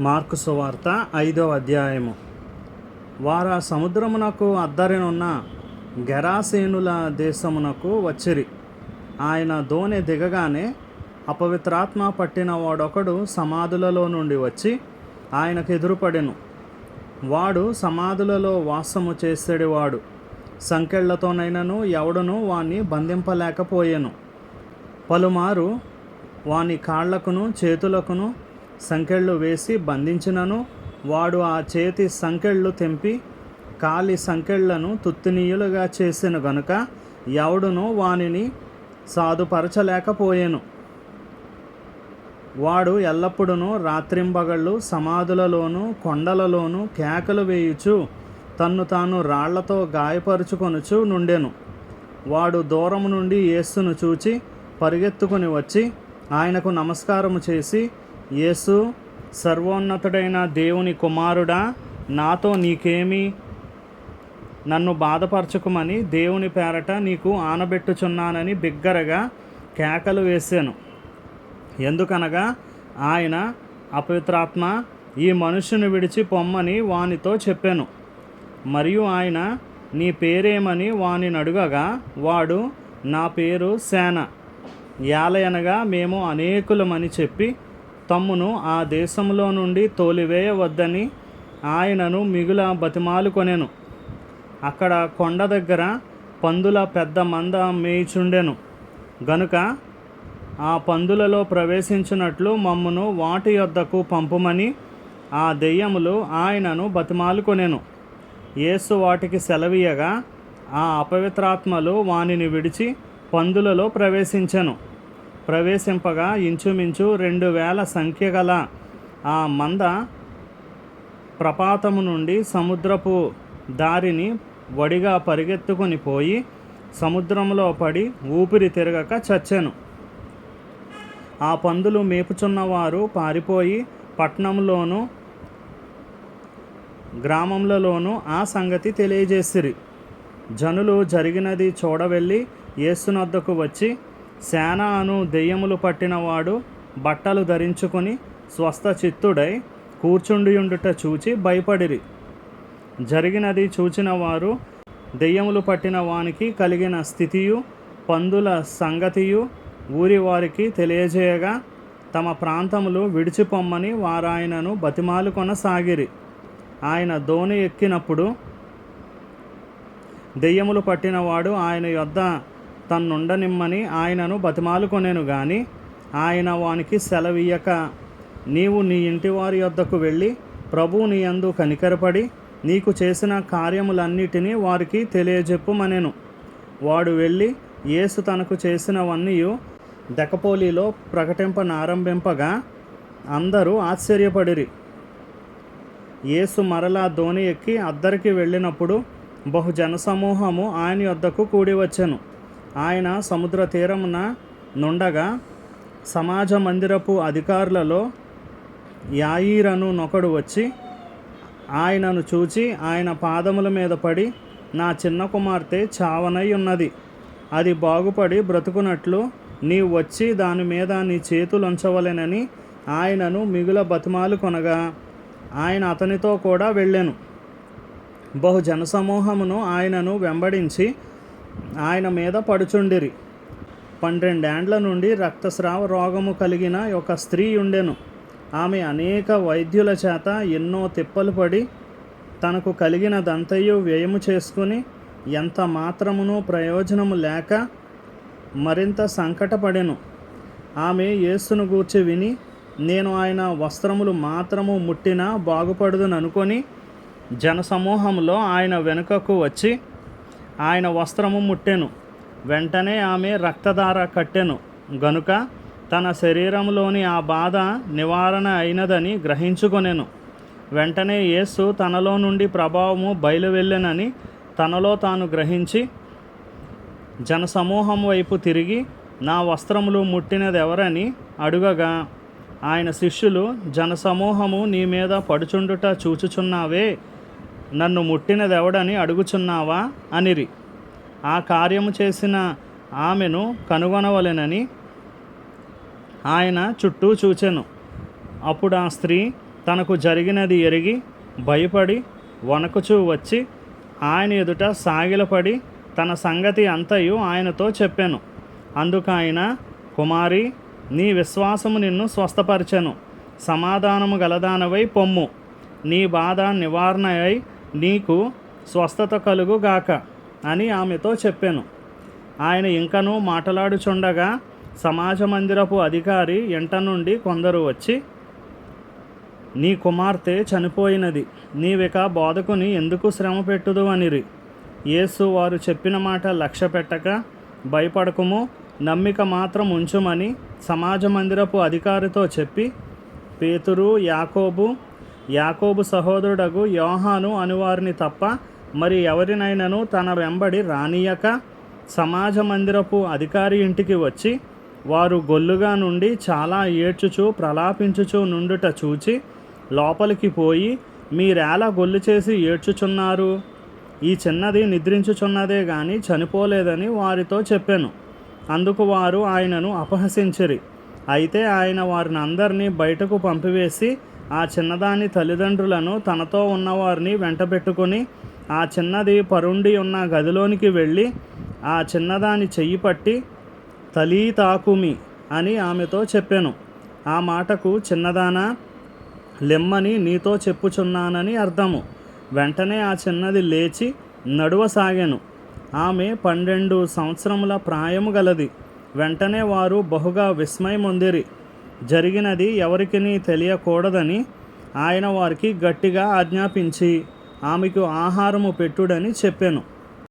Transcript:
Mark సువార్త ఐదవ అధ్యాయము. వారు ఆ సముద్రమునకు అద్దరినున్న గెరాసేనుల దేశమునకు వచ్చిరి. ఆయన దోణి దిగగానే అపవిత్రాత్మ పట్టిన వాడొకడు సమాధులలో నుండి వచ్చి ఆయనకు ఎదురుపడెను. వాడు సమాధులలో వాసము చేసేడివాడు. సంకెళ్ళతోనైనను ఎవడను వాణ్ణి బంధింపలేకపోయెను. పలుమారు వాని కాళ్ళకును చేతులకును సంకెళ్ళు వేసి బంధించినను. వాడు ఆ చేతి సంకెళ్ళు తెంపి కాలి సంకెళ్ళను తుత్తినీయులుగా చేసిన గనుక ఎవడును వానిని సాధుపరచలేకపోయెను. వాడు ఎల్లప్పుడూ రాత్రింబగళ్ళు సమాధులలోనూ కొండలలోనూ కేకలు వేయుచు తన్ను తాను రాళ్ళతో గాయపరుచుకొనుచు నుండెను. వాడు దూరము నుండి యేసును చూచి పరిగెత్తుకుని వచ్చి ఆయనకు నమస్కారము చేసి యేసు సర్వోన్నతుడైన దేవుని కుమారుడా నాతో నీకేమి నన్ను బాధపరచుకుమని దేవుని పేరట నీకు ఆనబెట్టుచున్నానని బిగ్గరగా కేకలు వేశాను ఎందుకనగా ఆయన అపవిత్రాత్మ ఈ మనుషుని విడిచి పొమ్మని వానితో చెప్పాను. మరియు ఆయన నీ పేరేమని వాని అడుగగా వాడు నా పేరు సేన. యాలయనగా మేము అనేకులమని చెప్పి తమ్మును ఆ దేశంలో నుండి తోలివేయవద్దని ఆయనను మిగుల బతిమాలుకొనెను. అక్కడ కొండ దగ్గర పందుల పెద్ద మంద మేయిచుండెను. గనుక ఆ పందులలో ప్రవేశించినట్లు మమ్మును వాటి యొద్దకు పంపుమని ఆ దెయ్యములు ఆయనను బతిమాలుకొనెను. యేసు వాటికి సెలవీయగా ఆ అపవిత్రాత్మలు వానిని విడిచి పందులలో ప్రవేశించెను. ప్రవేశింపగా ఇంచుమించు రెండు వేల సంఖ్య గల ఆ మంద ప్రపాతము నుండి సముద్రపు దారిని వడిగా పరిగెత్తుకొని పోయి సముద్రంలో పడి ఊపిరి తిరగక చచ్చెను. ఆ పందులు మేపుచున్నవారు పారిపోయి పట్నంలోనూ గ్రామంలోనూ ఆ సంగతి తెలియజేసిరి. జనులు జరిగినది చూడవెళ్ళి యేసునొద్దకు వచ్చి శాన అను దెయ్యములు పట్టినవాడు బట్టలు ధరించుకొని స్వస్థ చిత్తుడై కూర్చుండియుండుట చూచి భయపడిరి. జరిగినది చూచిన వారు దెయ్యములు పట్టిన వానికి కలిగిన స్థితియు పందుల సంగతియు ఊరి వారికి తెలియజేయగా తమ ప్రాంతములు విడిచిపొమ్మని వారాయనను బతిమాలు కొనసాగిరి. ఆయన దోణి ఎక్కినప్పుడు దెయ్యములు పట్టినవాడు ఆయన యొద్ద తన్నుండనిమ్మని ఆయనను బతిమాలుకొనెను గాని ఆయన వానికి సెలవీయక నీవు నీ ఇంటి వారి యొద్దకు వెళ్ళి ప్రభువు నీ యందు కనికరపడి నీకు చేసిన కార్యములన్నిటినీ వారికి తెలియజెప్పుమనెను. వాడు వెళ్ళి యేసు తనకు చేసినవన్నీ దెకపోలిలో ప్రకటింపనారంభింపగా అందరూ ఆశ్చర్యపడిరి. యేసు మరలా ధోని ఎక్కి అద్దరికి వెళ్ళినప్పుడు బహు జనసమూహము ఆయన యొద్దకు కూడి వచ్చెను ఆయన సముద్ర తీరమున నుండగా సమాజ మందిరపు అధికారులలో యాయీరను నొకడు వచ్చి ఆయనను చూచి ఆయన పాదముల మీద పడి నా చిన్న కుమార్తె చావనై ఉన్నది. అది బాగుపడి బ్రతుకున్నట్లు నీ వచ్చి దాని మీద నీ చేతులు ఉంచవలెనని ఆయనను మిగుల బతిమాలు కొనగా ఆయన అతనితో కూడా వెళ్ళాను. బహు జనసమూహమును ఆయనను వెంబడించి ఆయన మీద పడుచుండిరి. పన్నెండేండ్ల నుండి రక్తస్రావ రోగము కలిగిన ఒక స్త్రీ ఉండెను. ఆమె అనేక వైద్యుల చేత ఎన్నో తిప్పలు పడి తనకు కలిగినదంతయు వ్యయము చేసుకుని ఎంత మాత్రమును ప్రయోజనము లేక మరింత సంకటపడెను. ఆమె యేసును గూర్చి విని నేను ఆయన వస్త్రములు మాత్రము ముట్టినా బాగుపడుదుననుకొని జనసమూహంలో ఆయన వెనుకకు వచ్చి ఆయన వస్త్రము ముట్టెను. వెంటనే ఆమె రక్తధార కట్టెను. గనుక తన శరీరంలోని ఆ బాధ నివారణ అయినదని గ్రహించుకొనెను. వెంటనే యేసు తనలో నుండి ప్రభావము బయలువెళ్ళెనని తనలో తాను గ్రహించి జనసమూహం వైపు తిరిగి నా వస్త్రములు ముట్టినదెవరని అడుగగా ఆయన శిష్యులు జనసమూహము నీ మీద పడుచుండుట చూచుచున్నావే నన్ను ముట్టినదెవడని అడుగుచున్నావా? అనిరి. ఆ కార్యము చేసిన ఆమెను కనుగొనవలెనని ఆయన చుట్టూ చూచెను. అప్పుడు ఆ స్త్రీ తనకు జరిగినది ఎరిగి భయపడి వణకుచూ వచ్చి ఆయన ఎదుట సాగిలపడి తన సంగతి అంతయు ఆయనతో చెప్పాను. అందుకు ఆయన కుమారి నీ విశ్వాసము నిన్ను స్వస్థపరిచెను. సమాధానము గలదానవై పొమ్ము. నీ బాధ నివారణ అయి నీకు స్వస్థత కలుగుగాక అని ఆమెతో చెప్పాను. ఆయన ఇంకనూ మాట్లాడుచుండగా సమాజ మందిరపు అధికారి ఎంట నుండి కొందరు వచ్చి నీ కుమార్తె చనిపోయినది. నీవిక బోధకుని ఎందుకు శ్రమ పెట్టుదు అనిరి? యేసు వారు చెప్పిన మాట లక్ష్య పెట్టక భయపడకము. నమ్మిక మాత్రం ఉంచుమని సమాజ మందిరపు అధికారితో చెప్పి పేతురు యాకోబు యాకోబు సహోదరుడగు యోహాను అనువారిని తప్ప మరి ఎవరినైనాను తన వెంబడి రానియక సమాజ మందిరపు అధికారి ఇంటికి వచ్చి వారు గొల్లుగా నుండి చాలా ఏడ్చుచు ప్రలాపించుచు నుండుట చూచి లోపలికి పోయి మీరేలా గొల్లు చేసి ఏడ్చుచున్నారు? ఈ చిన్నది నిద్రించుచున్నదే గాని చనిపోలేదని వారితో చెప్పాను. అందుకు వారు ఆయనను అపహసించిరి. అయితే ఆయన వారిని అందరినీ బయటకు పంపివేసి ఆ చిన్నదాని తల్లిదండ్రులను తనతో ఉన్నవారిని వెంటబెట్టుకొని ఆ చిన్నది పరుండి ఉన్న గదిలోనికి వెళ్ళి ఆ చిన్నదాని చెయ్యి పట్టి తలీ తాకుమి అని ఆమెతో చెప్పాను. ఆ మాటకు చిన్నదానా లెమ్మని నీతో చెప్పుచున్నానని అర్థము. వెంటనే ఆ చిన్నది లేచి నడువసాగాను. ఆమె పన్నెండు సంవత్సరముల ప్రాయము గలది. వెంటనే వారు బహుగా విస్మయమొందిరి. జరిగినది ఎవరికిని తెలియకూడదని ఆయన వారికి గట్టిగా ఆజ్ఞాపించి ఆమెకు ఆహారము పెట్టుడని చెప్పాను.